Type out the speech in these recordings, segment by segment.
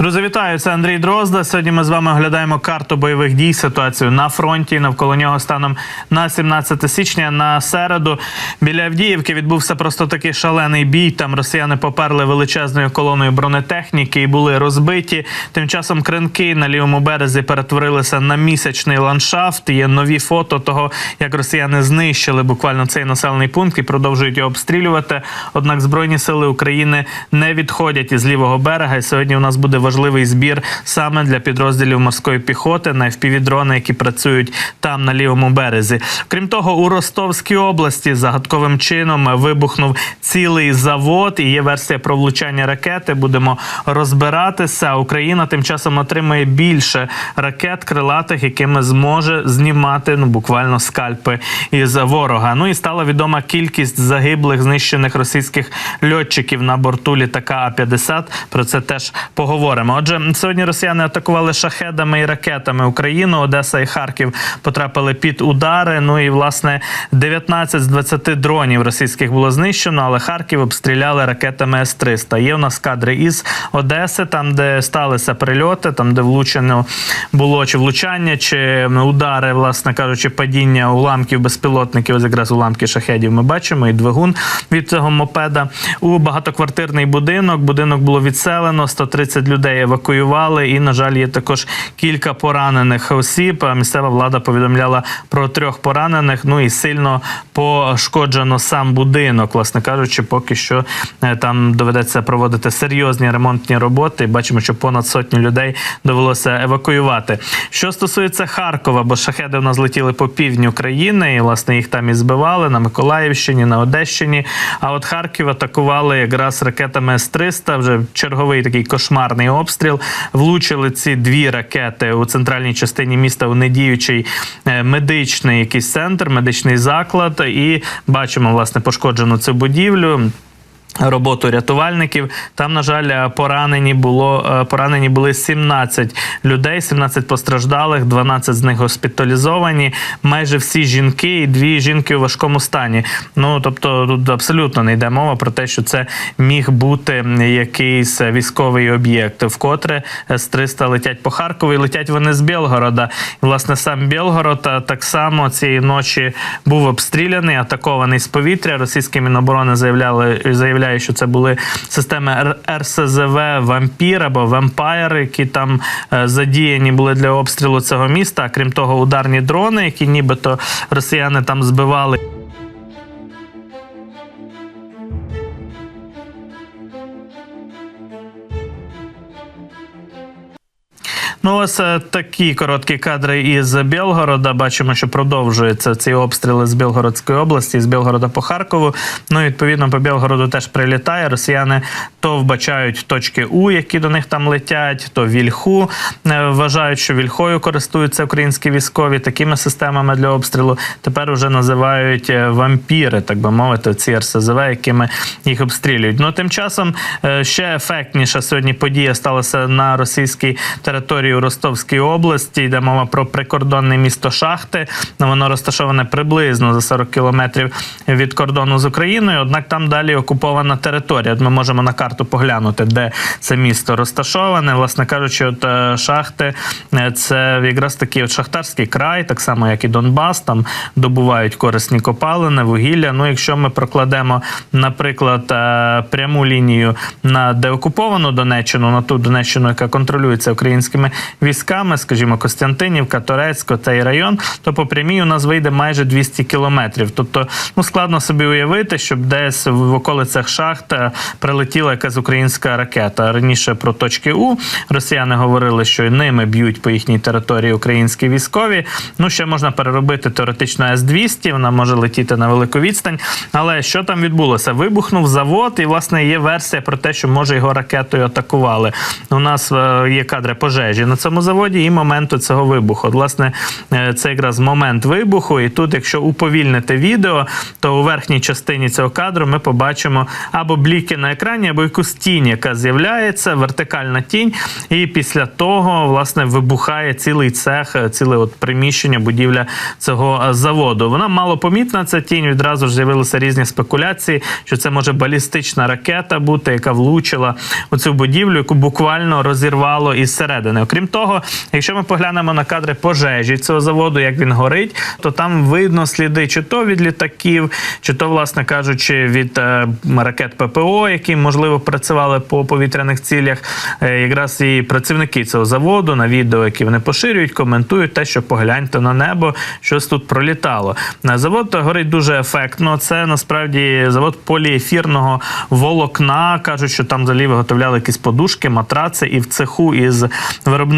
Друзі, вітаю! Це Андрій Дрозда. Сьогодні ми з вами оглядаємо карту бойових дій, ситуацію на фронті. Навколо нього станом на 17 січня на середу. Біля Авдіївки відбувся просто такий шалений бій. Там росіяни поперли величезною колоною бронетехніки і були розбиті. Тим часом кринки на лівому березі перетворилися на місячний ландшафт. Є нові фото того, як росіяни знищили буквально цей населений пункт і продовжують його обстрілювати. Однак збройні сили України не відходять із лівого берега. І сьогодні у нас буде важливий збір саме для підрозділів морської піхоти на FPV-дрони, які працюють там на лівому березі. Крім того, у Ростовській області загадковим чином вибухнув цілий завод. І є версія про влучання ракети. Будемо розбиратися. Україна тим часом отримує більше ракет крилатих, якими зможе знімати ну буквально скальпи із ворога. Ну і стала відома кількість загиблих знищених російських льотчиків на борту літака А 50 Про це теж поговоримо. Отже, сьогодні росіяни атакували шахедами і ракетами Україну. Одеса і Харків потрапили під удари. Ну і власне 19 з 20 дронів російських було знищено, але Харків обстріляли ракетами С-300. Є у нас кадри із Одеси, там де сталися прильоти, там де влучено було чи влучання, чи удари, власне кажучи, падіння уламків безпілотників. Ось якраз уламки шахедів. Ми бачимо і двигун від цього мопеда у багатоквартирний будинок. Будинок було відселено, 130 людей евакуювали. І, на жаль, є також кілька поранених осіб. Місцева влада повідомляла про трьох поранених. Ну і сильно пошкоджено сам будинок. Власне кажучи, поки що е, там доведеться проводити серйозні ремонтні роботи. Бачимо, що понад сотню людей довелося евакуювати. Що стосується Харкова, бо шахеди в нас летіли по півдню країни, і власне їх там і збивали на Миколаївщині, на Одещині. А от Харків атакували якраз ракетами С-300, Вже черговий такий кошмарний обстріл. Влучили ці дві ракети у центральній частині міста у недіючий е, медичний якийсь центр, медичний заклад. І бачимо власне пошкоджену цю будівлю. Роботу рятувальників там, на жаль, поранені було е, поранені були 17 людей, 17 постраждалих, 12 з них госпіталізовані. Майже всі жінки і дві жінки у важкому стані. Ну тобто, тут абсолютно не йде мова про те, що це міг бути якийсь військовий об'єкт. Вкотре з 300 летять по Харкову і летять вони з Білгорода. І, власне, сам Білгород е, так само цієї ночі був обстріляний, атакований з повітря. Російські міноборони заявляли заявляли заявляє, що це були системи РСЗВ Вампір або Вампайр, які там е, задіяні були для обстрілу цього міста. Крім того, ударні дрони, які нібито росіяни там збивали. Ну, ось е, такі короткі кадри із Білгорода. Бачимо, що продовжуються ці обстріли з Білгородської області, з Білгорода по Харкову. Ну, відповідно, по Білгороду теж прилітає. Росіяни то вбачають точки У, які до них там летять, то вільху е, вважають, що вільхою користуються українські військові такими системами для обстрілу. Тепер вже називають е, вампіри, так би мовити, ці РСЗВ, якими їх обстрілюють. Ну тим часом ще ефектніша сьогодні подія сталася на російській території у Ростовській області. Йде мова про прикордонне місто Шахти. Воно розташоване приблизно за 40 кілометрів від кордону з Україною. Однак там далі окупована територія. Ми можемо на карту поглянути, де це місто розташоване. Власне кажучи, от е, шахти е, це якраз такий от шахтарський край, так само як і Донбас. Там добувають корисні копалини, вугілля. Ну, якщо ми прокладемо, наприклад, е, пряму лінію на деокуповану Донеччину, на ту Донеччину, яка контролюється українськими військами, скажімо, Костянтинівка, Торецько цей район, то по прямій у нас вийде майже 200 кілометрів. Тобто, ну складно собі уявити, щоб десь в околицях шахт прилетіла якась українська ракета. Раніше про точки У росіяни говорили, що ними б'ють по їхній території українські військові. Ну ще можна переробити теоретично С-200, Вона може летіти на велику відстань. Але що там відбулося? Вибухнув завод, і власне є версія про те, що може його ракетою атакували. У нас е, є кадри пожежі на цьому заводі і моменту цього вибуху. От, власне, е, це якраз момент вибуху. І тут, якщо уповільнити відео, то у верхній частині цього кадру ми побачимо або бліки на екрані, або якусь тінь, яка з'являється, вертикальна тінь. І після того, власне, вибухає цілий цех, е, ціле от приміщення, будівля цього е, заводу. Вона мало помітна, ця тінь. Відразу ж з'явилися різні спекуляції, що це може балістична ракета бути, яка влучила у цю будівлю, яку буквально розірвало із середини. Того, якщо ми поглянемо на кадри пожежі цього заводу, як він горить, то там видно сліди чи то від літаків, чи то, власне кажучи, від е, ракет ППО, які можливо працювали по повітряних цілях. Е, якраз і працівники цього заводу на відео, які вони поширюють, коментують те, що погляньте на небо, щось тут пролітало. На завод горить дуже ефектно. Це насправді завод поліефірного волокна. кажуть, що там взагалі виготовляли якісь подушки, матраци, і в цеху із виробництва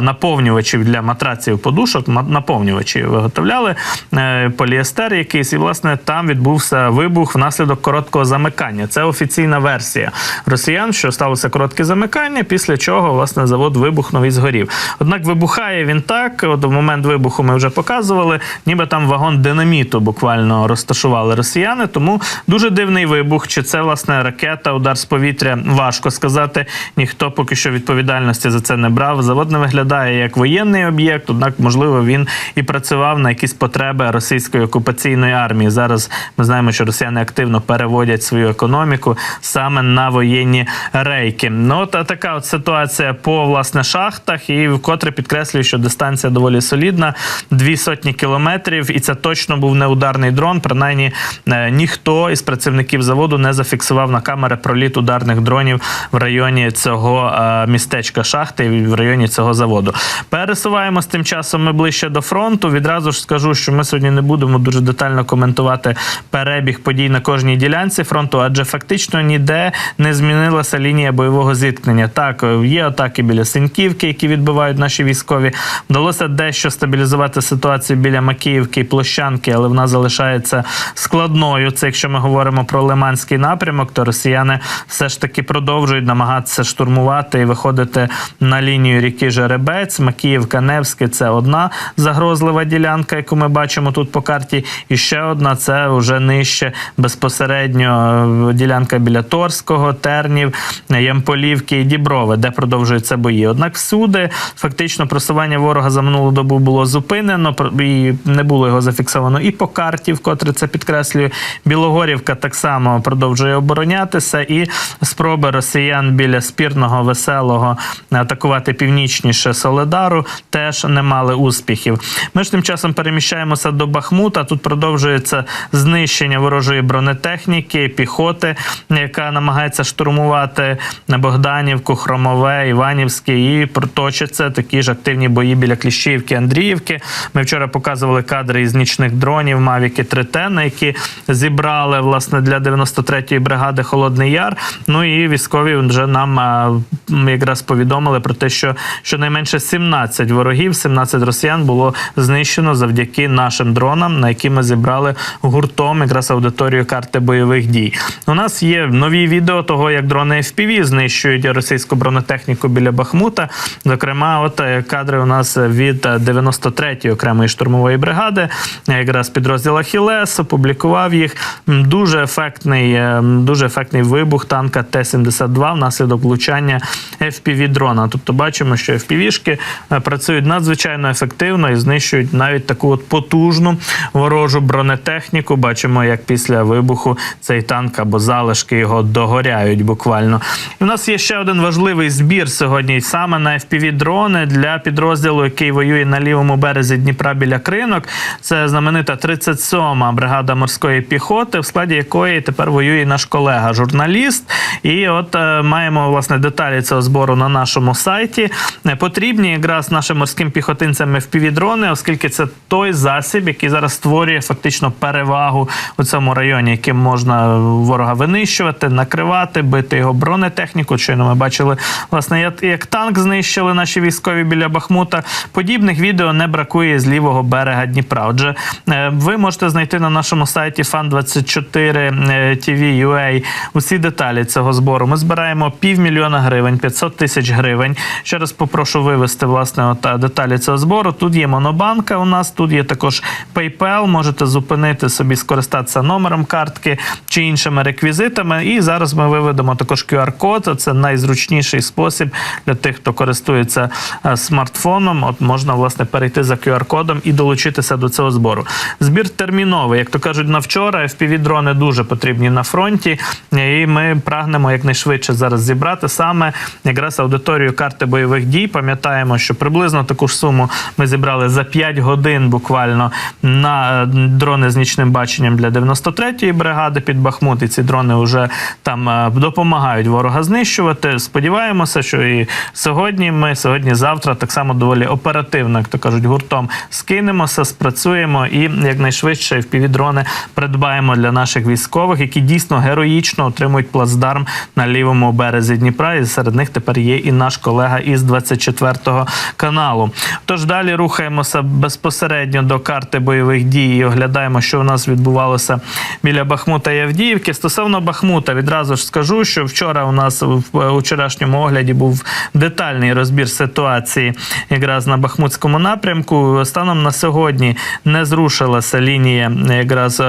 наповнювачів для матраців подушок, наповнювачі виготовляли е, поліестер якийсь, і власне там відбувся вибух внаслідок короткого замикання. Це офіційна версія росіян, що сталося коротке замикання, після чого власне завод вибухнув і згорів. Однак вибухає він так. От в момент вибуху ми вже показували, ніби там вагон динаміту буквально розташували росіяни. Тому дуже дивний вибух. Чи це власне ракета, удар з повітря? Важко сказати. Ніхто поки що відповідальності за це не брав. Завод не виглядає як воєнний об'єкт, однак, можливо, він і працював на якісь потреби російської окупаційної армії. Зараз ми знаємо, що росіяни активно переводять свою економіку саме на воєнні рейки. Ну от така от ситуація по власне шахтах, і вкотре підкреслюю, що дистанція доволі солідна, дві сотні кілометрів, і це точно був не ударний дрон. Принаймні е, ніхто із працівників заводу не зафіксував на камери проліт ударних дронів в районі цього е, містечка шахти, в районі цього заводу. Пересуваємось тим часом. Ми ближче до фронту. Відразу ж скажу, що ми сьогодні не будемо дуже детально коментувати перебіг подій на кожній ділянці фронту, адже фактично ніде не змінилася лінія бойового зіткнення. Так, є атаки біля Синьківки, які відбивають наші військові. Вдалося дещо стабілізувати ситуацію біля Макіївки і Площанки, але вона залишається складною. Це якщо ми говоримо про Лиманський напрямок, то росіяни все ж таки продовжують намагатися штурмувати і виходити на лінію ріки Жеребець. Макіївка, Невське це одна загрозлива ділянка, яку ми бачимо тут по карті. І ще одна це вже нижче безпосередньо е, ділянка біля Торського, Тернів, Ямполівки і Діброви, де продовжуються бої. Однак всюди фактично просування ворога за минулу добу було зупинено і не було його зафіксовано і по карті, вкотре це підкреслюю. Білогорівка так само продовжує оборонятися, і спроби росіян біля спірного веселого атакувати північніше Соледару теж не мали успіхів. Ми ж тим часом переміщаємося до Бахмута. Тут продовжується знищення ворожої бронетехніки, піхоти, яка намагається штурмувати Богданівку, Хромове, Іванівське, і проточаться такі ж активні бої біля Кліщівки, Андріївки. Ми вчора показували кадри із нічних дронів Мавіки 3Т, на які зібрали власне для 93-ї бригади Холодний Яр. Ну і військові вже нам якраз повідомили про те, що щонайменше 17 ворогів, 17 росіян було знищено завдяки нашим дронам, на які ми зібрали гуртом якраз аудиторію карти бойових дій. У нас є нові відео того, як дрони FPV знищують російську бронетехніку біля Бахмута. Зокрема, от е, кадри у нас від е, 93-ї окремої штурмової бригади, е, якраз підрозділ Ахілес, опублікував їх. Дуже ефектний, е, дуже ефектний вибух танка Т-72 внаслідок влучання FPV дрона. Тобто бачимо, що FPV-шки е, працюють надзвичайно ефективно і знищують навіть таку от потужну ворожу бронетехніку. Бачимо, як після вибуху цей танк або залишки його догоряють буквально. І в нас є ще один важливий збір сьогодні саме на FPV-дрони для підрозділу, який воює на лівому березі Дніпра біля кринок. Це знаменита 37-ма бригада морської піхоти, в складі якої тепер воює наш колега, журналіст. І от е, маємо власне деталі цього збору на нашому сайті. Е, Потрібні якраз нашим морським піхотинцям FPV-дрони, оскільки це той засіб, який зараз створює фактично перевагу у цьому районі, яким можна ворога винищувати, накривати, бити його бронетехніку. Щойно ми бачили, власне, як- танк знищили наші військові біля Бахмута. Подібних відео не бракує з лівого берега Дніпра. Отже, е, ви можете знайти на нашому сайті fan24 TV.ua усі деталі цього збору. Ми збираємо півмільйона гривень, 500 тисяч гривень. Що Ще раз попрошу вивести власне от, е, деталі цього збору. Тут є монобанка. У нас тут є також PayPal. Можете зупинити собі, скористатися номером картки чи іншими реквізитами. І зараз ми виведемо також QR-код. Це найзручніший спосіб для тих, хто користується е, смартфоном. От можна власне перейти за QR-кодом і долучитися до цього збору. Збір терміновий, як то кажуть, на вчора FPV-дрони дуже потрібні на фронті, і ми прагнемо якнайшвидше зараз зібрати саме якраз аудиторію карти бойових дій. Пам'ятаємо, що приблизно таку ж суму ми зібрали за 5 годин буквально на е, дрони з нічним баченням для 93-ї бригади під Бахмут. І ці дрони вже там е, допомагають ворога знищувати. Сподіваємося, що і сьогодні ми сьогодні-завтра так само доволі оперативно, як то кажуть, гуртом скинемося, спрацюємо і якнайшвидше впівдрони придбаємо для наших військових, які дійсно героїчно отримують плацдарм на лівому березі Дніпра. І серед них тепер є і наш колега із 24-го каналу. Тож далі рухаємося безпосередньо до карти бойових дій і оглядаємо, що у нас відбувалося біля Бахмута і Авдіївки. Стосовно Бахмута, відразу ж скажу, що вчора у нас в вчорашньому огляді був детальний розбір ситуації якраз на Бахмутському напрямку. Станом на сьогодні не зрушилася лінія якраз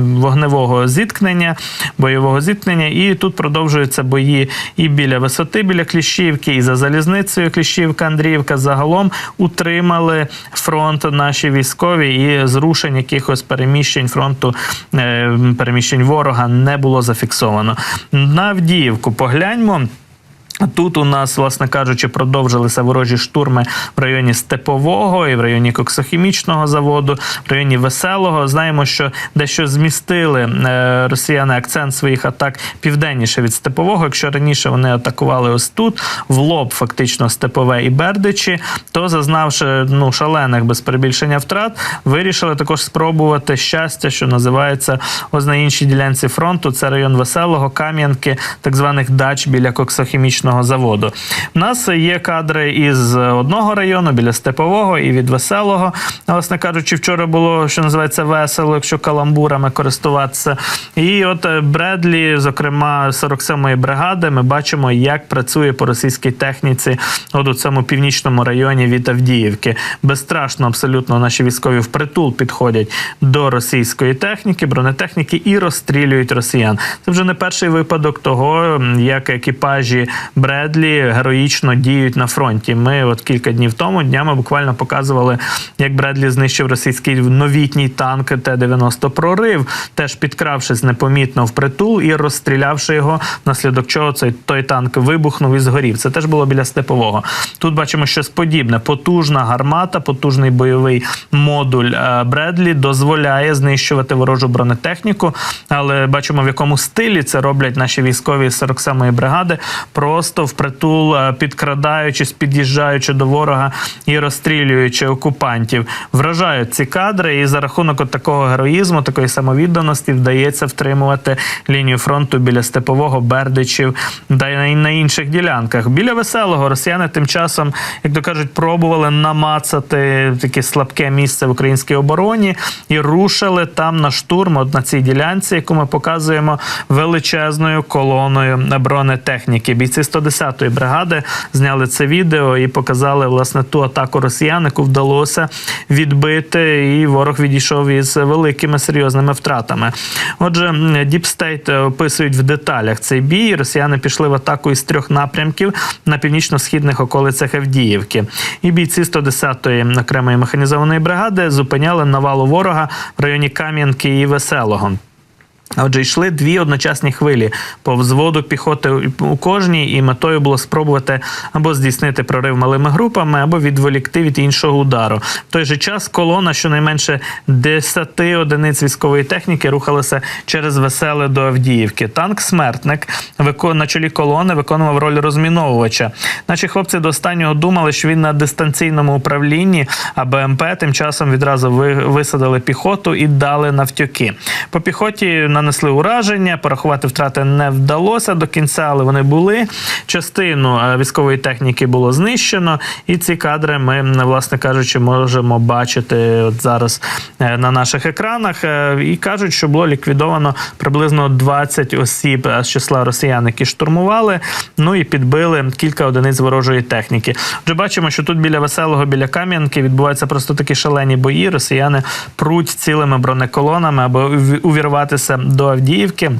вогневого зіткнення, бойового зіткнення, і тут продовжуються бої і біля висоти, біля Кліщівки, і за залізницею Кліщівка, Андріївка. Загалом утримали фронт наші військові, і зрушень якихось переміщень фронту, е, переміщень ворога не було зафіксовано. На Авдіївку погляньмо. Тут у нас, власне кажучи, продовжилися ворожі штурми в районі Степового і в районі коксохімічного заводу, в районі Веселого. Знаємо, що дещо змістили е, росіяни акцент своїх атак південніше від Степового. Якщо раніше вони атакували ось тут, в лоб, фактично, Степове і Бердичі, то зазнавши ну шалених без перебільшення втрат, вирішили також спробувати щастя, що називається ось на іншій ділянці фронту. Це район Веселого, Кам'янки, так званих дач біля коксохімічного заводу. У нас є кадри із одного району біля Степового і від Веселого. Власне кажучи, вчора було, що називається весело, якщо каламбурами користуватися. І от е, Бредлі, зокрема 47-ї бригади, ми бачимо, як працює по російській техніці от у цьому північному районі від Авдіївки. Безстрашно абсолютно наші військові впритул підходять до російської техніки, бронетехніки і розстрілюють росіян. Це вже не перший випадок того, як екіпажі Бредлі героїчно діють на фронті. Ми от кілька днів тому днями буквально показували, як Бредлі знищив російський новітній танк Т-90 прорив, теж підкравшись непомітно в притул і розстрілявши його, внаслідок чого цей той танк вибухнув і згорів. Це теж було біля степового. Тут бачимо щось подібне. Потужна гармата, потужний бойовий модуль е, Бредлі дозволяє знищувати ворожу бронетехніку, але бачимо в якому стилі це роблять наші військові з 47-ї бригади. Просто впритул е, підкрадаючись, під'їжджаючи до ворога і розстрілюючи окупантів. Вражають ці кадри, і за рахунок от такого героїзму, такої самовідданості вдається втримувати лінію фронту біля степового Бердичів та й на інших ділянках. Біля веселого росіяни тим часом, як то кажуть, пробували намацати таке слабке місце в українській обороні і рушили там на штурм. От на цій ділянці, яку ми показуємо величезною колоною бронетехніки. Бійці 110-ї бригади зняли це відео і показали власне ту атаку росіян, яку вдалося відбити, і ворог відійшов із великими серйозними втратами. Отже, State описують в деталях цей бій. Росіяни пішли в атаку із трьох напрямків на північно-східних околицях Авдіївки. І бійці 110-ї окремої механізованої бригади зупиняли навалу ворога в районі Кам'янки і Веселого. Отже, йшли дві одночасні хвилі по взводу піхоти у кожній, і метою було спробувати або здійснити прорив малими групами, або відволікти від іншого удару. В той же час колона щонайменше 10 одиниць військової техніки рухалася через веселе до Авдіївки. Танк смертник вико- на чолі колони виконував роль розміновувача. Наші хлопці до останнього думали, що він на дистанційному управлінні, а БМП тим часом відразу ви- висадили піхоту і дали навтюки. По піхоті на нанесли ураження. Порахувати втрати не вдалося до кінця, але вони були. Частину е, військової техніки було знищено, і ці кадри ми, власне кажучи, можемо бачити от зараз е, на наших екранах. Е, І кажуть, що було ліквідовано приблизно 20 осіб з числа росіян, які штурмували. Ну і підбили кілька одиниць ворожої техніки. Вже бачимо, що тут біля веселого, біля Кам'янки відбуваються просто такі шалені бої. Росіяни пруть цілими бронеколонами, аби уві- увірватися до Авдіївки.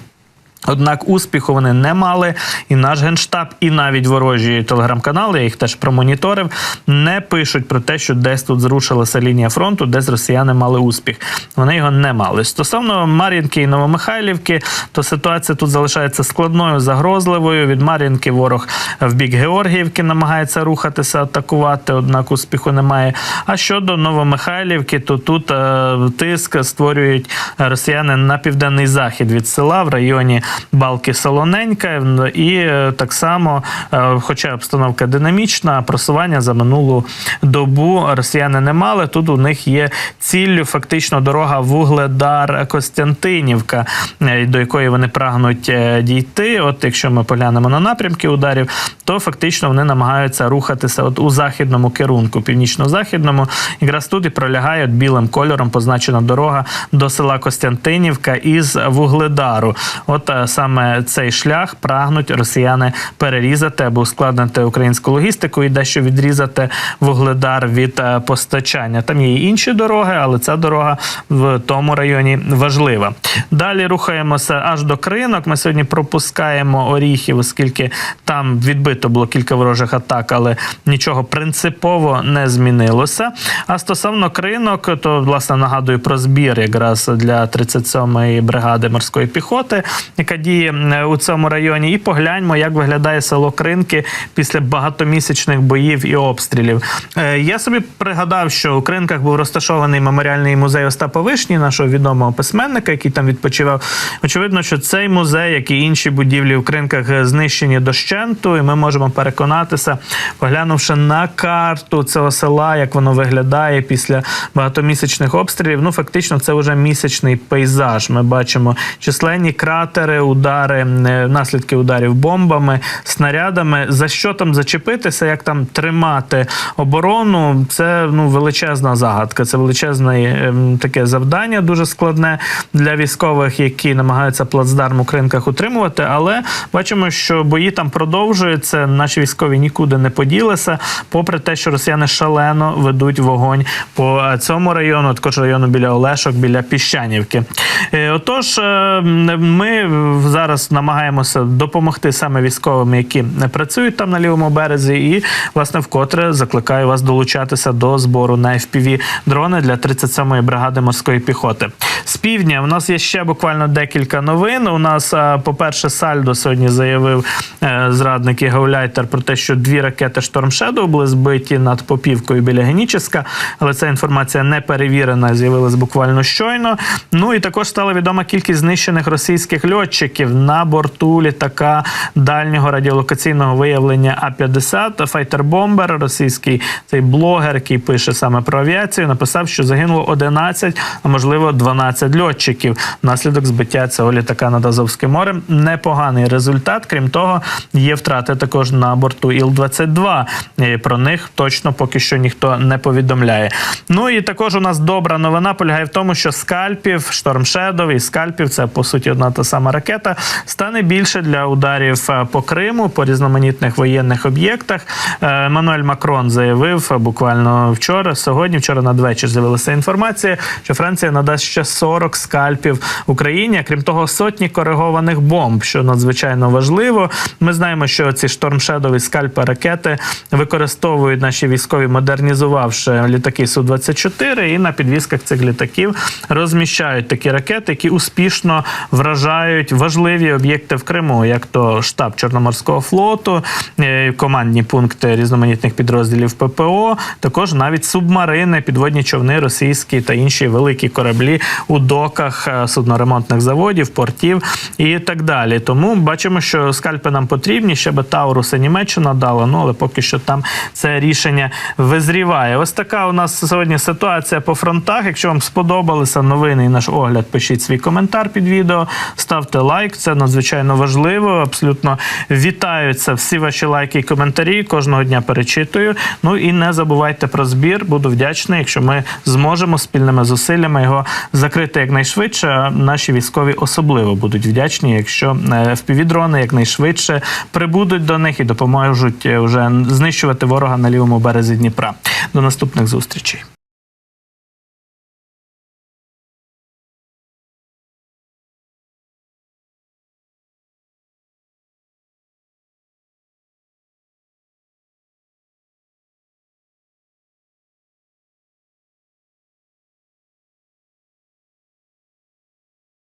Однак успіху вони не мали, і наш генштаб, і навіть ворожі телеграм-канали, я їх теж промоніторив, не пишуть про те, що десь тут зрушилася лінія фронту, десь росіяни мали успіх. Вони його не мали. Стосовно Мар'їнки і Новомихайлівки, то ситуація тут залишається складною, загрозливою. Від Мар'їнки ворог в бік Георгіївки намагається рухатися, атакувати, однак успіху немає. А щодо Новомихайлівки, то тут е, тиск створюють росіяни на південний захід від села в районі Балки Солоненька. І е, так само, е, хоча обстановка динамічна, просування за минулу добу росіяни не мали. Тут у них є ціллю фактично дорога Вугледар Костянтинівка, е, до якої вони прагнуть дійти. От якщо ми поглянемо на напрямки ударів, то фактично вони намагаються рухатися от у західному керунку, північно-західному. Якраз тут і пролягає от білим кольором позначена дорога до села Костянтинівка із Вугледару. От саме цей шлях прагнуть росіяни перерізати або ускладнити українську логістику і дещо відрізати Вугледар від е, постачання. Там є і інші дороги, але ця дорога в тому районі важлива. Далі рухаємося аж до кринок. Ми сьогодні пропускаємо оріхів, оскільки там відбито було кілька ворожих атак, але нічого принципово не змінилося. А стосовно кринок, то власне нагадую про збір якраз для 37-ї бригади морської піхоти, е, у цьому районі. І погляньмо, як виглядає село Кринки після багатомісячних боїв і обстрілів. Е, Я собі пригадав, що у Кринках був розташований меморіальний музей Остапа Вишні, нашого відомого письменника, який там відпочивав. Очевидно, що цей музей, як і інші будівлі у Кринках, е, знищені дощенту, і ми можемо переконатися, поглянувши на карту цього села, як воно виглядає після багатомісячних обстрілів. Ну, фактично, це вже місячний пейзаж. Ми бачимо численні кратери, удари, е, наслідки ударів бомбами, снарядами. За що там зачепитися, як там тримати оборону? Це ну величезна загадка. Це величезне ем, таке завдання, дуже складне для військових, які намагаються плацдарм у кринках утримувати. Але бачимо, що бої там продовжуються. Наші військові нікуди не поділися, попри те, що росіяни шалено ведуть вогонь по е, цьому району, також району біля Олешок, біля Піщанівки. Е, Отож, е, ми зараз намагаємося допомогти саме військовим, які не працюють там на лівому березі, і власне вкотре закликаю вас долучатися до збору на FPV дрони для 37-ї бригади морської піхоти. З півдня у нас є ще буквально декілька новин. У нас, е, по-перше, Сальдо сьогодні заявив е, зрадник і гауляйтер про те, що дві ракети Storm Shadow були збиті над Попівкою біля Геніческа, але ця інформація не перевірена, з'явилась буквально щойно. Ну і також стала відома кількість знищених російських льотчиків на борту літака дальнього радіолокаційного виявлення А-50. Файтер-бомбер, російський цей блогер, який пише саме про авіацію, написав, що загинуло 11, а можливо 12 льотчиків внаслідок збиття цього літака над Азовським морем. Непоганий результат. Крім того, є втрати також на борту Іл-22. І Про них точно поки що ніхто не повідомляє. Ну і також у нас добра новина полягає в тому, що скальпів, Шторм Shadow і скальпів це по суті одна та сама ракета. Стане більше для ударів е, по Криму, по різноманітних воєнних об'єктах. Е, Еммануель Макрон заявив буквально вчора, сьогодні, вчора надвечір з'явилася інформація, що Франція надасть ще 40 скальпів Україні. Крім того, сотні коригованих бомб, що надзвичайно важливо. Ми знаємо, що ці Шторм Shadow і скальпи ракети використовують наші військові, модернізувавши літаки су 24 і на підвісках цих літаків розміщають такі ракети, які успішно вражають навіть важливі об'єкти в Криму, як то штаб Чорноморського флоту, е, командні пункти різноманітних підрозділів ППО, також навіть субмарини, підводні човни російські та інші великі кораблі у доках е, судноремонтних заводів, портів і так далі. Тому бачимо, що скальпи нам потрібні. Ще би Тауруса Німеччина дала, ну але поки що там це рішення визріває. Ось така у нас сьогодні ситуація по фронтах. Якщо вам сподобалися новини і наш огляд, пишіть свій коментар під відео, ставте лайк. Це надзвичайно важливо. Абсолютно вітаються всі ваші лайки і коментарі. Кожного дня перечитую. Ну і не забувайте про збір. Буду вдячний, якщо ми зможемо спільними зусиллями його закрити якнайшвидше. Наші військові особливо будуть вдячні, якщо впівдрони якнайшвидше прибудуть до них і допоможуть е, вже знищувати ворога на лівому березі Дніпра. До наступних зустрічей.